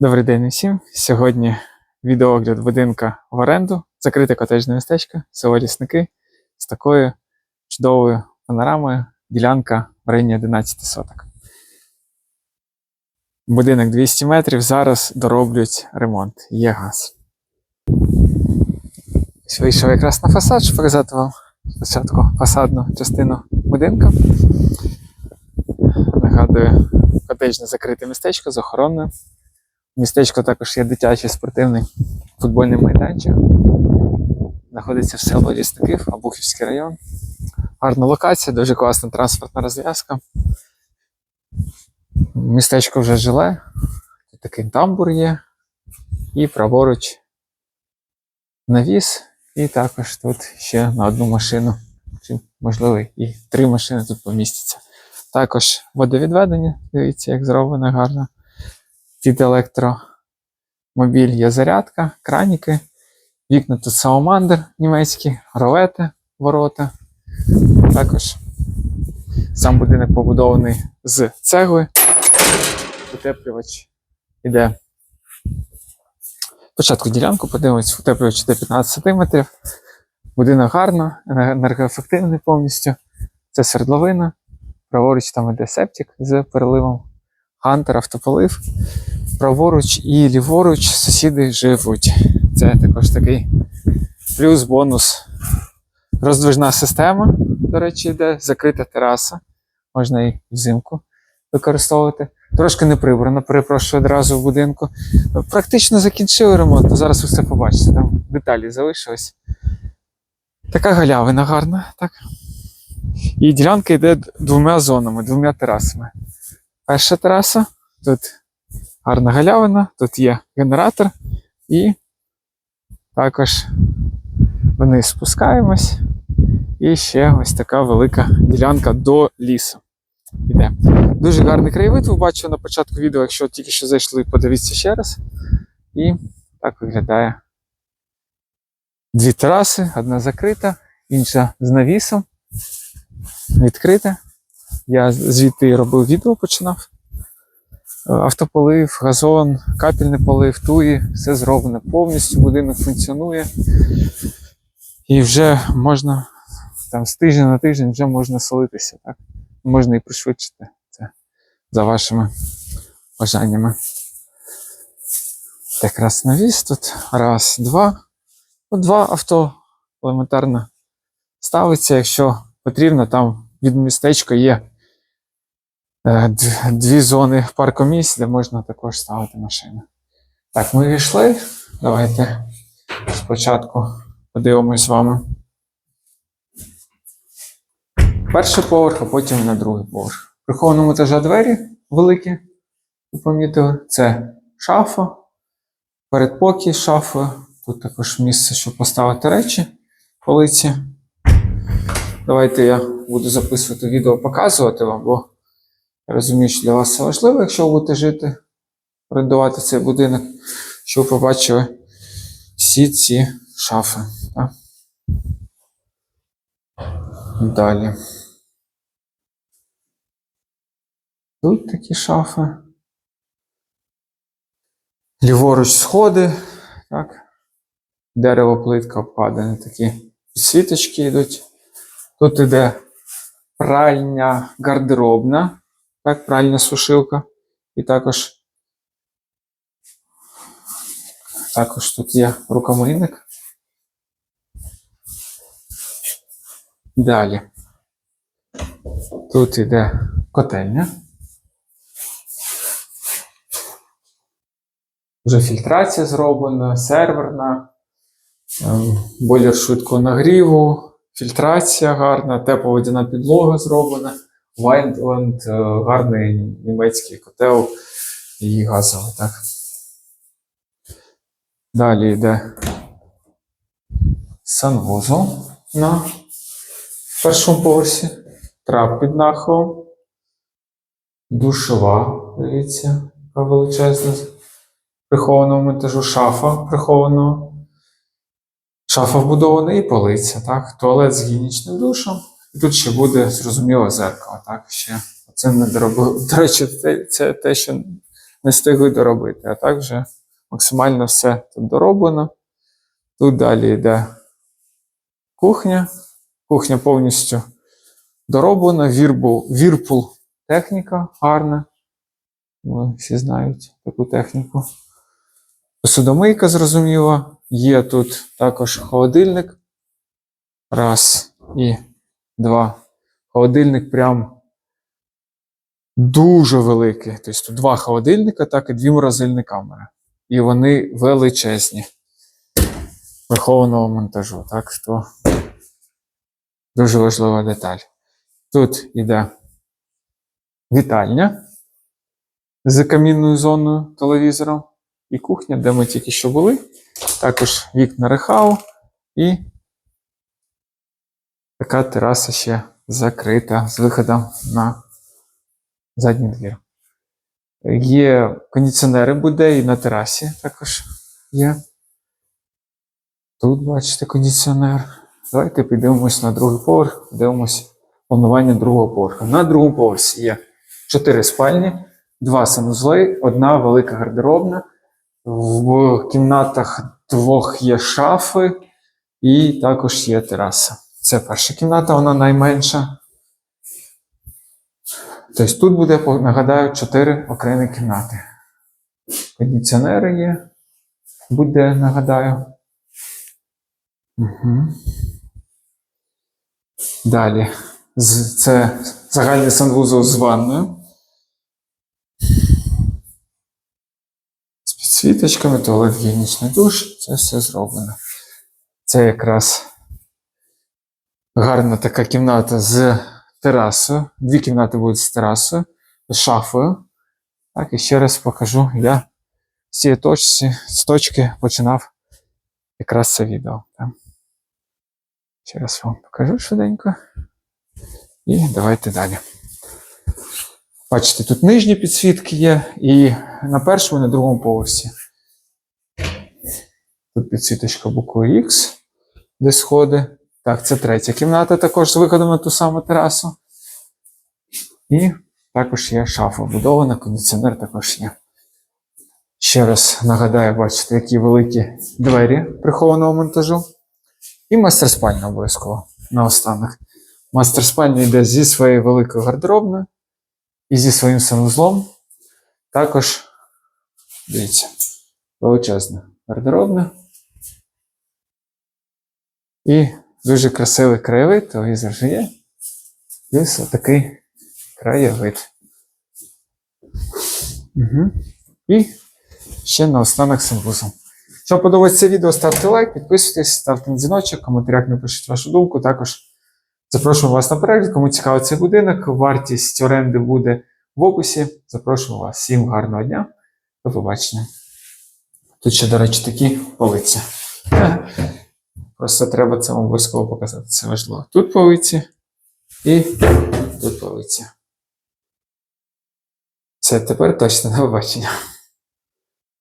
Добрий день усім. Сьогодні відеоогляд будинка в оренду, закрите котеджне містечко, село Лісники з такою чудовою панорамою. Ділянка в районі 11 соток. Будинок 200 метрів. Зараз дороблюють ремонт. Є газ. Вийшов якраз на фасад, щоб показати вам спочатку фасадну частину будинку. Нагадую, котеджне закрите містечко з охороною. В містечку також є дитячий спортивний футбольний майданчик. Знаходиться в село Лісників, Абухівський район. Гарна локація, дуже класна транспортна розв'язка. Містечко вже жиле. Тут такий тамбур є. І праворуч навіс. І також тут ще на одну машину, чи можливо і три машини тут помістяться. Також водовідведення, дивіться, як зроблено гарно під електромобіль є зарядка, краніки, вікна тут Саламандр німецькі, ролети, ворота. Також сам будинок побудований з цегли. Утеплювач іде. Спочатку ділянку подивимось, утеплювач іде 15 см. Будинок гарно, енергоефективний повністю. Це свердловина. Праворуч там іде септик з переливом. Хантер, автополив праворуч і ліворуч сусіди живуть. Це також такий плюс, бонус. Роздвижна система, до речі, йде, закрита тераса. Можна і взимку використовувати. Трошки не прибрано, перепрошую одразу в будинку. Практично закінчили ремонт, зараз ви все побачите. Там деталі залишились. Така галявина гарна, так? І ділянка йде двома зонами, двома терасами. Перша тераса тут гарна галявина, тут є генератор, і також вниз спускаємось. І ще ось така велика ділянка до лісу. Іде. Дуже гарний краєвид, ви бачили на початку відео, якщо тільки що зайшли, подивіться ще раз. І так виглядає дві тераси, одна закрита, інша з навісом. Відкрита. Я звідти робив відео, починав. Автополив, газон, капельний полив, туї, все зроблено повністю, будинок функціонує. І вже можна там з тижня на тиждень вже можна солитися. Так? Можна і пришвидшити це за вашими бажаннями. Якраз навіс тут. Раз, два. Ну, два авто елементарно ставиться, якщо потрібно, там від містечка є дві зони паркомісць, де можна також ставити машини. Так, ми війшли. Давайте спочатку подивимось з вами. Перший поверх, а потім на другий поверх. В прихованому етажа двері великі, ви помітили, це шафа, передпокій з шафою. Тут також місце, щоб поставити речі, полиці. Давайте я буду записувати відео, показувати вам, бо розумію, що для вас це важливо, якщо ви будете жити, орендувати цей будинок, щоб ви побачили всі ці шафи. Так? Далі. Тут такі шафи. Ліворуч сходи. Так. Дерево плитка обкладені такі підсвіточки йдуть. Тут іде пральня гардеробна, так, пральня сушилка. І також, також тут є рукомийник. Далі. Тут іде котельня. Вже фільтрація зроблена, серверна, ем, бойлер швидкого нагріву, фільтрація гарна, тепловодяна підлога зроблена, Вайнленд, е, гарний німецький котел і газовий. Так. Далі йде санвузол на першому поверсі, трап під нахилом, душова, дивіться, яка величезна прихованого монтажу, шафа прихованого. Шафа вбудована і полиця, так? Туалет з гігієнічним душем. І тут ще буде зрозуміло зеркало, так? Ще це не доробив. До речі, це, це те, що не встигли доробити. А так вже максимально все тут дороблено. Тут далі йде кухня. Кухня повністю дороблена. Вірпул техніка гарна. Ви всі знають таку техніку. Посудомийка, зрозуміло. Є тут також холодильник. Раз і два. Холодильник прям дуже великий. Тобто два холодильника, так і дві морозильні камери. І вони величезні. Вихованого монтажу. Так, то дуже важлива деталь. Тут іде вітальня з камінною зоною телевізором. І кухня, де ми тільки що були. Також вікна рехау і така тераса ще закрита з виходом на задній двір. Є кондиціонери буде і на терасі також є. Тут бачите кондиціонер. Давайте підемо на другий поверх, подивимось планування другого поверху. На другому поверсі є 4 спальні, 2 санузли, одна велика гардеробна. В кімнатах двох є шафи, і також є тераса. Це перша кімната, вона найменша. Тобто тут буде, нагадаю, 4 окремі кімнати. Кондиціонери є, буде, нагадаю. Угу. Далі. Це загальний санвузол з ванною. З підсвіточками, туалет гігієнічний душ. Це все зроблено. Це якраз гарна така кімната з терасою. Дві кімнати будуть з терасою, з шафою. Так, і ще раз покажу. Я з цієї точці, з точки починав якраз це відео. Так. Ще раз вам покажу швиденько. І давайте далі. Бачите, тут нижні підсвітки є, і на першому, і на другому поверсі. Тут підсвіточка букви X, де сходи. Так, це третя кімната, також з виходом на ту саму терасу. І також є шафа вбудована, кондиціонер також є. Ще раз нагадаю, бачите, які великі двері прихованого монтажу. І мастер спальня обов'язково наостанок. Мастер спальня йде зі своєю великою гардеробною і зі своїм санузлом. Також, дивіться, величезна гардеробна. І дуже красивий краєвид, телевізор же є. І ось такий краєвид. Угу. І ще наостанок санвузол. Якщо подобається відео, ставте лайк, підписуйтесь, ставте на дзвіночок, в коментарях напишіть вашу думку. Також запрошуємо вас на перегляд. Кому цікавий цей будинок, вартість оренди буде в описі. Запрошуємо вас. Всім гарного дня. До побачення. Тут ще, до речі, такі полиці. Просто треба це обов'язково показати. Це важливо. Тут полиці і тут полиці. Все, тепер точно на побачення.